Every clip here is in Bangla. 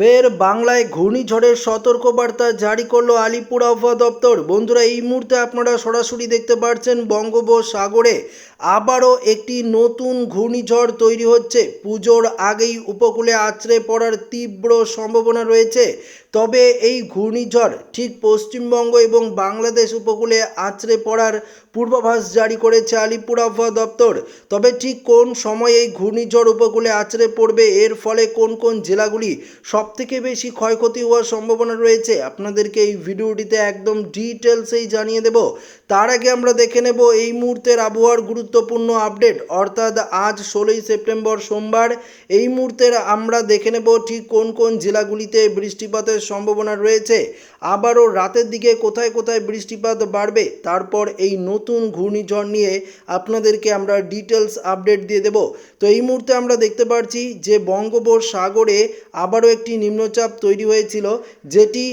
ফের বাংলায় ঘূর্ণিঝড়ের সতর্কবার্তা জারি করল আলিপুর আবহাওয়া দপ্তর। বন্ধুরা, এই মুহূর্তে আপনারা সরাসরি দেখতে পাচ্ছেন বঙ্গোপসাগরে আবারও একটি নতুন ঘূর্ণিঝড় তৈরি হচ্ছে। পুজোর আগেই উপকূলে আছড়ে পড়ার তীব্র সম্ভাবনা রয়েছে। তবে এই ঘূর্ণিঝড় ঠিক পশ্চিমবঙ্গ এবং বাংলাদেশ উপকূলে আছড়ে পড়ার পূর্বাভাস জারি করেছে আলিপুর আবহাওয়া দপ্তর। তবে ঠিক কোন সময়ে এই ঘূর্ণিঝড় উপকূলে আছড়ে পড়বে, এর ফলে কোন কোন জেলাগুলি সবথেকে বেশি ক্ষয়ক্ষতি হওয়ার সম্ভাবনা রয়েছে, আপনাদেরকে এই ভিডিওটিতে একদম ডিটেলসেই জানিয়ে দেব। তার আগে আমরা দেখে নেব এই মুহূর্তের আবহাওয়ার গুরুত্বপূর্ণ আপডেট। অর্থাৎ আজ ষোলোই সেপ্টেম্বর সোমবার, এই মুহূর্তের আমরা দেখে নেব ঠিক কোন কোন জেলাগুলিতে বৃষ্টিপাতের সম্ভাবনা রয়েছে। আবারও রাতের দিকে কোথায় কোথায় বৃষ্টিপাত বাড়বে, তারপর এই নতুন ঘূর্ণিঝড় নিয়ে আপনাদেরকে আমরা ডিটেলস আপডেট দিয়ে দেব। তো এই মুহূর্তে আমরা দেখতে পাচ্ছি যে বঙ্গোপসাগরে আবারও একটি নিম্নচাপ তৈরি হয়েছিল, যেটি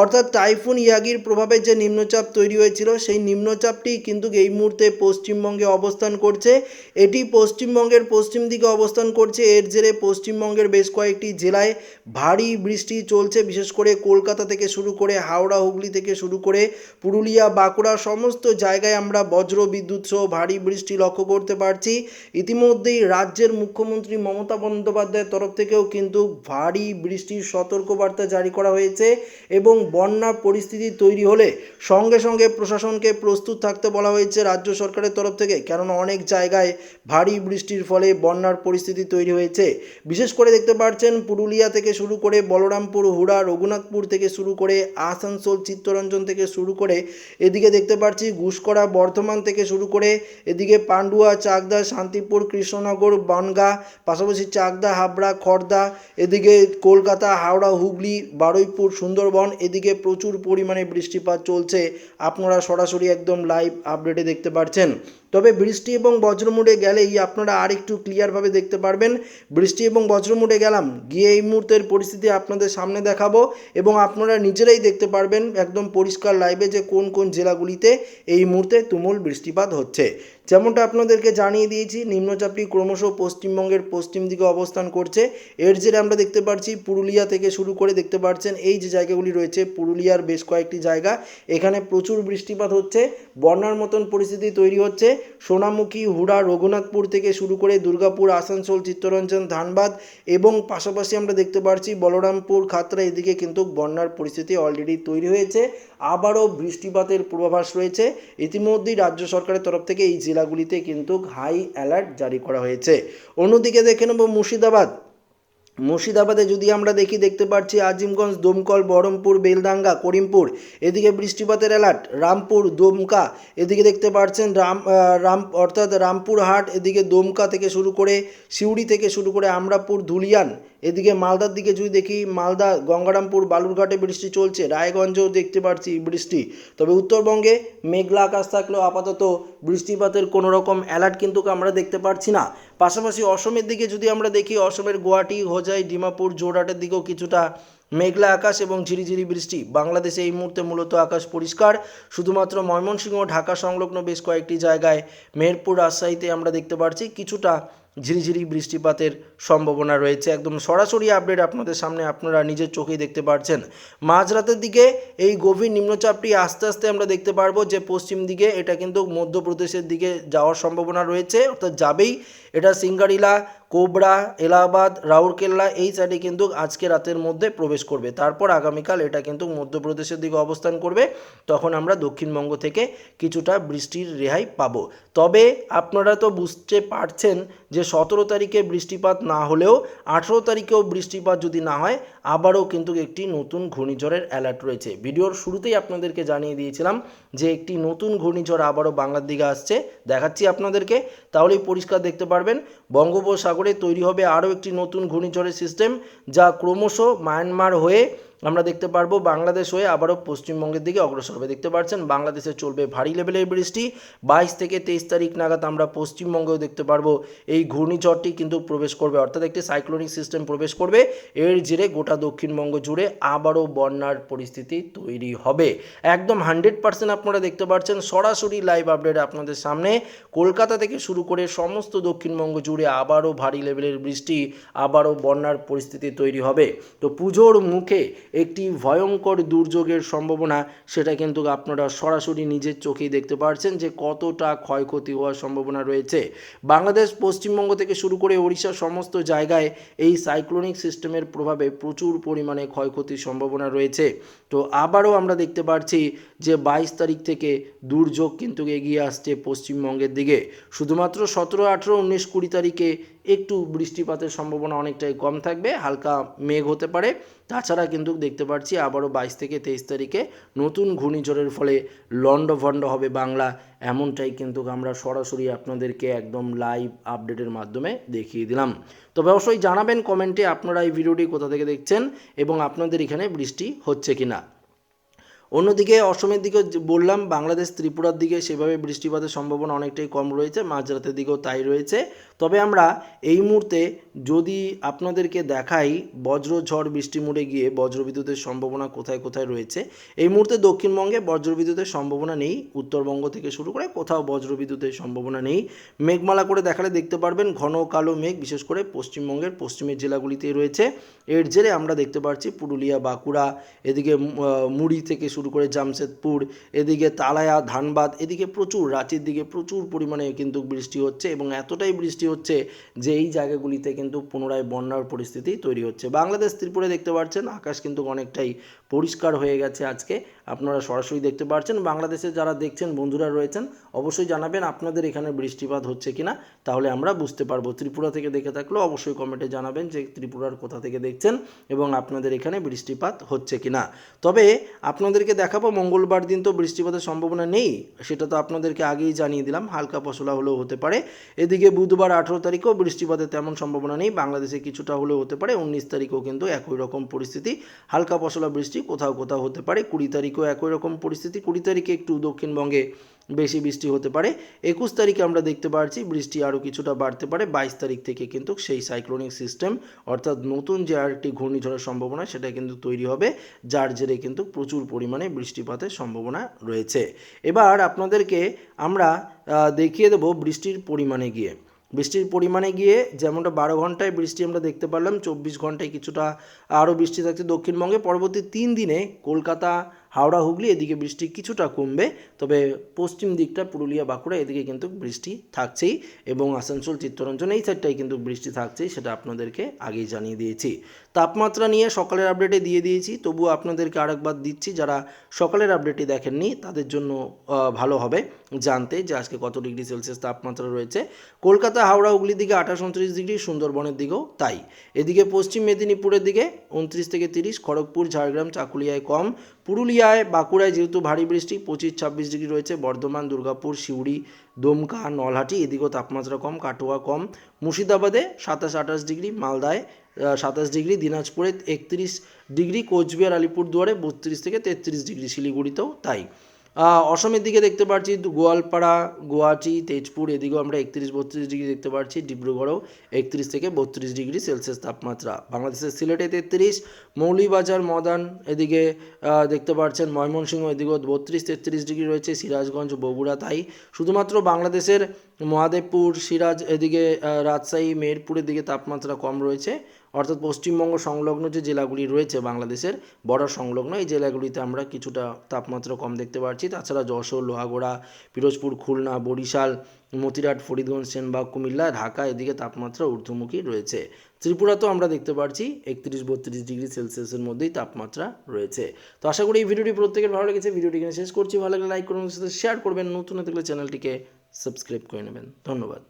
অর্থাৎ টাইফুন ইয়াগির প্রভাবে যে নিম্নচাপ তৈরি হয়েছিল, সেই নিম্নচাপটি কিন্তু এই মুহূর্তে পশ্চিমবঙ্গে অবস্থান করছে। এটি পশ্চিমবঙ্গের পশ্চিম দিকে অবস্থান করছে। এর জেরে পশ্চিমবঙ্গের বেশ কয়েকটি জেলায় ভারী বৃষ্টি চলছে, বিশেষ করে কলকাতা থেকে শুরু করে হাওড়া হুগলি থেকে শুরু করে পুরুলিয়া, বাঁকুড়া সমস্ত জায়গায় আমরা বজ্র বিদ্যুৎ সহ ভারী বৃষ্টি লক্ষ্য করতে পারছি। ইতিমধ্যেই রাজ্যের মুখ্যমন্ত্রী মমতা বন্দ্যোপাধ্যায়ের তরফ থেকেও কিন্তু ভারী বৃষ্টির সতর্কবার্তা জারি করা হয়েছে এবং বন্যা পরিস্থিতি তৈরি হলে সঙ্গে সঙ্গে প্রশাসনকে প্রস্তুত থাকতে বলা হয়েছে রাজ্য সরকারের তরফ থেকে, কেননা অনেক জায়গায় ভারী বৃষ্টির ফলে বন্যার পরিস্থিতি তৈরি হয়েছে। বিশেষ করে দেখতে পাচ্ছেন পুরুলিয়া থেকে শুরু করে বলরামপুর, হুড়া, রঘুনাথপুর থেকে শুরু করে আসানসোল চিত্তরঞ্জন থেকে শুরু করে এদিকে দেখতে পাচ্ছি ঘুষকরা বর্ধমান থেকে শুরু করে এদিকে পান্ডুয়া, চাকদা, শান্তিপুর, কৃষ্ণনগর, বনগা, পাশাপাশি চাকদা, হাবড়া, খর্দা, এদিকে কলকাতা, হাওড়া, হুগলি, বারুইপুর, সুন্দরবন, এদিকে প্রচুর পরিমাণে বৃষ্টিপাত চলছে। আপনারা সরাসরি একদম লাইভ আপডেটে দেখতে পাচ্ছেন তবে বৃষ্টি এবং বজ্রমুড়ে গেলেই আপনারা আরেকটু ক্লিয়ারভাবে দেখতে পারবেন। বৃষ্টি এবং বজ্রমুড়ে গেলাম, গিয়ে এই মুহূর্তের পরিস্থিতি আপনাদের সামনে দেখাবো এবং আপনারা নিজেরাই দেখতে পারবেন একদম পরিষ্কার লাইভে যে কোন কোন জেলাগুলিতে এই মুহূর্তে তুমুল বৃষ্টিপাত হচ্ছে। যেমনটা আপনাদেরকে জানিয়ে দিয়েছি, নিম্নচাপটি ক্রমশ পশ্চিমবঙ্গের পশ্চিম দিকে অবস্থান করছে। এর জেরে আমরা দেখতে পাচ্ছি পুরুলিয়া থেকে শুরু করে দেখতে পাচ্ছেন এই যে জায়গাগুলি রয়েছে, পুরুলিয়ার বেশ কয়েকটি জায়গা। এখানে প্রচুর বৃষ্টিপাত হচ্ছে, বন্যার মতন পরিস্থিতি তৈরি হচ্ছে। সোনামুখী, হুড়া, রঘুনাথপুর থেকে শুরু করে দুর্গাপুর, আসানসোল, চিত্তরঞ্জন, ধানবাদ এবং পাশাপাশি আমরা দেখতে পাচ্ছি বলরামপুর, খাতড়া এদিকে কিন্তু বন্যার পরিস্থিতি অলরেডি তৈরি হয়েছে। আবারও বৃষ্টিপাতের পূর্বাভাস রয়েছে। ইতিমধ্যেই রাজ্য সরকারের তরফ থেকে এই জেলাগুলিতে কিন্তু হাই অ্যালার্ট জারি করা হয়েছে। অন্যদিকে দেখে নেব মুর্শিদাবাদ। মুর্শিদাবাদে যদি আমরা দেখি, দেখতে পাচ্ছি আজিমগঞ্জ, দমকল, বহরমপুর বেলদাঙ্গা করিমপুর, এদিকে বৃষ্টিপাতের অ্যালার্ট রামপুর, দমকা, এদিকে দেখতে পাচ্ছেন রাম রাম, অর্থাৎ রামপুরহাট, এদিকে দমকা থেকে শুরু করে সিউড়ি থেকে শুরু করে আমরাপুর, ধুলিয়ান, এদিকে মালদার দিকে যদি দেখি, মালদা, গঙ্গারামপুর, বালুরঘাটে বৃষ্টি চলছে, রায়গঞ্জেও দেখতে পাচ্ছি বৃষ্টি। তবে উত্তরবঙ্গে মেঘলা আকাশ থাকলেও আপাতত বৃষ্টিপাতের কোনো রকম অ্যালার্ট কিন্তু আমরা দেখতে পাচ্ছি না। পাশাপাশি অসমের দিকে যদি আমরা দেখি, অসমের গুয়াহাটি, হোজাই, ডিমাপুর, জোরহাটের দিকেও কিছুটা মেঘলা আকাশ এবং ঝিরিঝিরি বৃষ্টি। বাংলাদেশে এই মুহূর্তে মূলত আকাশ পরিষ্কার। শুধুমাত্র ময়মনসিংহ ঢাকা সংলগ্ন বেশ কয়েকটি জায়গায় মেহেরপুর, রাজশাহীতে আমরা দেখতে পাচ্ছি কিছুটা ঝিরিঝিরি বৃষ্টিপাতের সম্ভাবনা রয়েছে। একদম সরাসরি আপডেট আপনাদের সামনে আপনারা নিজের চোখেই দেখতে পাচ্ছেন মাঝরাতের দিকে এই গভীর নিম্নচাপটি আস্তে আস্তে আমরা দেখতে পারব যে পশ্চিম দিকে এটা কিন্তু মধ্যপ্রদেশের দিকে যাওয়ার সম্ভাবনা রয়েছে। অর্থাৎ যাবেই এটা সিঙ্গারিলা, কোবরা, এলাহাবাদ, রাউরকেল্লা এই সাইডে কিন্তু আজকে রাতের মধ্যে প্রবেশ করবে। তারপর আগামীকাল এটা কিন্তু মধ্যপ্রদেশের দিকে অবস্থান করবে। তখন আমরা দক্ষিণবঙ্গ থেকে কিছুটা বৃষ্টির রেহাই পাবো। তবে আপনারা তো বুঝতে পারছেন যে সতেরো তারিখে বৃষ্টিপাত না হলেও আঠেরো তারিখেও বৃষ্টিপাত যদি না হয়, আবারও কিন্তু একটি নতুন ঘূর্ণিঝড়ের অ্যালার্ট রয়েছে। ভিডিওর শুরুতেই আপনাদেরকে জানিয়ে দিয়েছিলাম যে একটি নতুন ঘূর্ণিঝড় আবারও বাংলার দিকে আসছে। দেখাচ্ছি আপনাদেরকে। তাহলেই পরিষ্কার দেখতে পারবেন, বঙ্গোপসাগরে তৈরি হবে আরও একটি নতুন ঘূর্ণিঝড়ের সিস্টেম যা ক্রমশ মায়ানমার হয়ে আমরা দেখতে পারব বাংলাদেশ হয়ে আবারও পশ্চিমবঙ্গের দিকে অগ্রসর হবে। দেখতে পাচ্ছেন, বাংলাদেশে চলবে ভারী লেভেলের বৃষ্টি। বাইশ থেকে তেইশ তারিখ নাগাদ আমরা পশ্চিমবঙ্গেও দেখতে পারব এই ঘূর্ণিঝড়টি কিন্তু প্রবেশ করবে। অর্থাৎ একটি সাইক্লোনিক সিস্টেম প্রবেশ করবে। এর জেরে গোটা দক্ষিণবঙ্গ জুড়ে আবারও বন্যার পরিস্থিতি তৈরি হবে। একদম হান্ড্রেড পার্সেন্ট আপনারা দেখতে পাচ্ছেন, সরাসরি লাইভ আপডেট আপনাদের সামনে। কলকাতা থেকে শুরু করে সমস্ত দক্ষিণবঙ্গ জুড়ে আবারও ভারী লেভেলের বৃষ্টি, আবারও বন্যার পরিস্থিতি তৈরি হবে। তো পুজোর মুখে একটি ভয়ঙ্কর দুর্যোগের সম্ভাবনা, সেটা কিন্তু আপনারা সরাসরি নিজের চোখেই দেখতে পাচ্ছেন যে কতটা ক্ষয়ক্ষতি হওয়ার সম্ভাবনা রয়েছে। বাংলাদেশ পশ্চিমবঙ্গ থেকে শুরু করে ওড়িশার সমস্ত জায়গায় এই সাইক্লোনিক সিস্টেমের প্রভাবে প্রচুর পরিমাণে ক্ষয়ক্ষতির সম্ভাবনা রয়েছে। তো আবারও আমরা দেখতে পাচ্ছি যে বাইশ তারিখ থেকে দুর্যোগ কিন্তু এগিয়ে আসছে পশ্চিমবঙ্গের দিকে। শুধুমাত্র সতেরো আঠেরো উনিশ কুড়ি তারিখে একটু বৃষ্টিপাতের সম্ভাবনা অনেকটাই কম থাকবে, হালকা মেঘ হতে পারে। তাছাড়া কিন্তু দেখতে পাচ্ছি আবারও বাইশ থেকে তেইশ তারিখে নতুন ঘূর্ণিঝড়ের ফলে লন্ডভন্ড হবে বাংলা। এমনটাই কিন্তু আমরা সরাসরি আপনাদেরকে একদম লাইভ আপডেটের মাধ্যমে দেখিয়ে দিলাম। তবে অবশ্যই জানাবেন কমেন্টে আপনারা এই ভিডিওটি কোথা থেকে দেখছেন এবং আপনাদের এখানে বৃষ্টি হচ্ছে কিনা। অন্যদিকে অসমের দিকে বললাম, বাংলাদেশ ত্রিপুরার দিকে সেভাবে বৃষ্টিপাতের সম্ভাবনা অনেকটাই কম রয়েছে, মাঝরাতের দিকেও তাই রয়েছে। তবে আমরা এই মুহূর্তে যদি আপনাদেরকে দেখাই বজ্র ঝড় বৃষ্টি মুড়ে গিয়ে বজ্রবিদ্যুতের সম্ভাবনা কোথায় কোথায় রয়েছে, এই মুহূর্তে দক্ষিণবঙ্গে বজ্রবিদ্যুতের সম্ভাবনা নেই, উত্তরবঙ্গ থেকে শুরু করে কোথাও বজ্রবিদ্যুতের সম্ভাবনা নেই। মেঘমালা করে দেখালে দেখতে পারবেন ঘন কালো মেঘ, বিশেষ করে পশ্চিমবঙ্গের পশ্চিমের জেলাগুলিতেই রয়েছে। এর জেরে আমরা দেখতে পাচ্ছি পুরুলিয়া, বাঁকুড়া, এদিকে মুড়ি থেকে শুরু করে জামশেদপুর, এদিকে তালায়া, ধানবাদ, এদিকে প্রচুর, রাঁচির দিকে প্রচুর পরিমাণে কিন্তু বৃষ্টি হচ্ছে এবং এতটাই বৃষ্টি হচ্ছে যে এই জায়গাগুলিতে কিন্তু পুনরায় বন্যার পরিস্থিতি তৈরি হচ্ছে। বাংলাদেশ ত্রিপুরে দেখতে পাচ্ছেন, আকাশ কিন্তু অনেকটাই পরিষ্কার হয়ে গেছে আজকে। আপনারা সরাসরি দেখতে পাচ্ছেন বাংলাদেশে যারা দেখছেন, বন্ধুরা রয়েছেন, অবশ্যই জানাবেন আপনাদের এখানে বৃষ্টিপাত হচ্ছে কিনা। তাহলে আমরা বুঝতে পারব। ত্রিপুরা থেকে দেখে থাকলেও অবশ্যই কমেন্টে জানাবেন যে ত্রিপুরার কোথা থেকে দেখছেন এবং আপনাদের এখানে বৃষ্টিপাত হচ্ছে কিনা। তবে আপনাদেরকে দেখাবো, মঙ্গলবার দিন তো বৃষ্টিপাতের সম্ভাবনা নেই, সেটা তো আপনাদেরকে আগেই জানিয়ে দিলাম। হালকা পশলা হলেও হতে পারে। এদিকে বুধবার আঠেরো তারিখেও বৃষ্টিপাতের তেমন সম্ভাবনা নেই। বাংলাদেশে কিছুটা হলেও হতে পারে। উনিশ তারিখেও কিন্তু একই রকম পরিস্থিতি। হালকা পশলা বৃষ্টি কোথাও কোথাও হতে পারে, কুড়ি তারিখেও একই রকম পরিস্থিতি, কুড়ি তারিখে একটু দক্ষিণবঙ্গে বেশি বৃষ্টি হতে পারে, একুশ তারিখে আমরা দেখতে পাচ্ছি বৃষ্টি আরও কিছুটা বাড়তে পারে, বাইশ তারিখ থেকে কিন্তু সেই সাইক্লোনিক সিস্টেম, অর্থাৎ নতুন যে আরেকটি ঘূর্ণিঝড়ের সম্ভাবনা, সেটা কিন্তু তৈরি হবে, যার জেরে কিন্তু প্রচুর পরিমাণে বৃষ্টিপাতের সম্ভাবনা রয়েছে। এবার আপনাদেরকে আমরা দেখিয়ে দেবো বৃষ্টির পরিমাণে গিয়ে। বৃষ্টির পরিমাণে গিয়ে যেমনটা বারো ঘন্টায় বৃষ্টি আমরা দেখতে পারলাম, চব্বিশ ঘন্টায় কিছুটা আরও বৃষ্টি থাকছে দক্ষিণবঙ্গে। পরবর্তী তিন দিনে কলকাতা, হাওড়া, হুগলি এদিকে বৃষ্টি কিছুটা কমবে, তবে পশ্চিম দিকটা পুরুলিয়া, বাঁকুড়া এদিকে কিন্তু বৃষ্টি থাকছেই এবং আসানসোল, চিত্তরঞ্জন এই সাইডটাই কিন্তু বৃষ্টি থাকছেই সেটা আপনাদেরকে আগেই জানিয়ে দিয়েছি। তাপমাত্রা নিয়ে সকালের আপডেটে দিয়ে দিয়েছি। তবুও আপনাদেরকে আরেকবার দিচ্ছি, যারা সকালের আপডেটটি দেখেননি, তাদের জন্য ভালো হবে জানতে যে আজকে কত ডিগ্রি সেলসিয়াস তাপমাত্রা রয়েছে। কলকাতা, হাওড়া, হুগলির দিকে আঠাশ উনত্রিশ ডিগ্রি, সুন্দরবনের দিকেও তাই। এদিকে পশ্চিম মেদিনীপুরের দিকে উনত্রিশ থেকে তিরিশ, খড়গপুর, ঝাড়গ্রাম, চাকুলিয়ায় কম, পুরুলিয়ায়, বাঁকুড়ায় যেহেতু ভারী বৃষ্টি, পঁচিশ, ছাব্বিশ ডিগ্রি রয়েছে, বর্ধমান, দুর্গাপুর, সিউড়ি দমকা নলহাটি এদিকেও তাপমাত্রা কম, কাটোয়া কম। মুর্শিদাবাদে সাতাশ, আঠাশ ডিগ্রি, মালদায় সাতাশ ডিগ্রি, দিনাজপুরে একত্রিশ ডিগ্রি, কোচবিহার, আলিপুরদুয়ারে বত্রিশ থেকে তেত্রিশ ডিগ্রি, শিলিগুড়িতেও তাই। অসমের দিকে দেখতে পাচ্ছি গোয়ালপাড়া, গুয়াহাটি, তেজপুর, এদিকেও আমরা একত্রিশ বত্রিশ ডিগ্রি দেখতে পাচ্ছি ডিব্রুগড়েও একত্রিশ থেকে বত্রিশ ডিগ্রি সেলসিয়াস তাপমাত্রা। বাংলাদেশের সিলেটে তেত্রিশ মৌলিবাজার মদান এদিকে দেখতে পাচ্ছেন ময়মনসিংহ এদিকেও বত্রিশ, তেত্রিশ ডিগ্রি রয়েছে, সিরাজগঞ্জ, বগুড়া, তাই শুধুমাত্র বাংলাদেশের মহাদেবপুর, সিরাজ এদিকে রাজশাহী, মেহেরপুরের দিকে তাপমাত্রা কম রয়েছে। অর্থাৎ পশ্চিমবঙ্গ সংলগ্ন যে জেলাগুলি রয়েছে বাংলাদেশের বর্ডার সংলগ্ন, এই জেলাগুলিতে আমরা কিছুটা তাপমাত্রা কম দেখতে পাচ্ছি। তাছাড়া যশোর, লোহাগড়া, পিরোজপুর, খুলনা, বরিশাল, মতিরাট, ফরিদগঞ্জ, সেনবাগ, কুমিল্লা, ঢাকা এদিকে তাপমাত্রা ঊর্ধ্বমুখী রয়েছে। ত্রিপুরাতেও আমরা দেখতে পাচ্ছি একত্রিশ বত্রিশ ডিগ্রি সেলসিয়াসের মধ্যেই তাপমাত্রা রয়েছে। তো আশা করি এই ভিডিওটি প্রত্যেকের ভালো লেগেছে। ভিডিওটি এখানে শেষ করছি। ভালো লাগলে লাইক করবেন সাথে শেয়ার করবেন। নতুন থাকলে চ্যানেলটিকে সাবস্ক্রাইব করে নেবেন। ধন্যবাদ।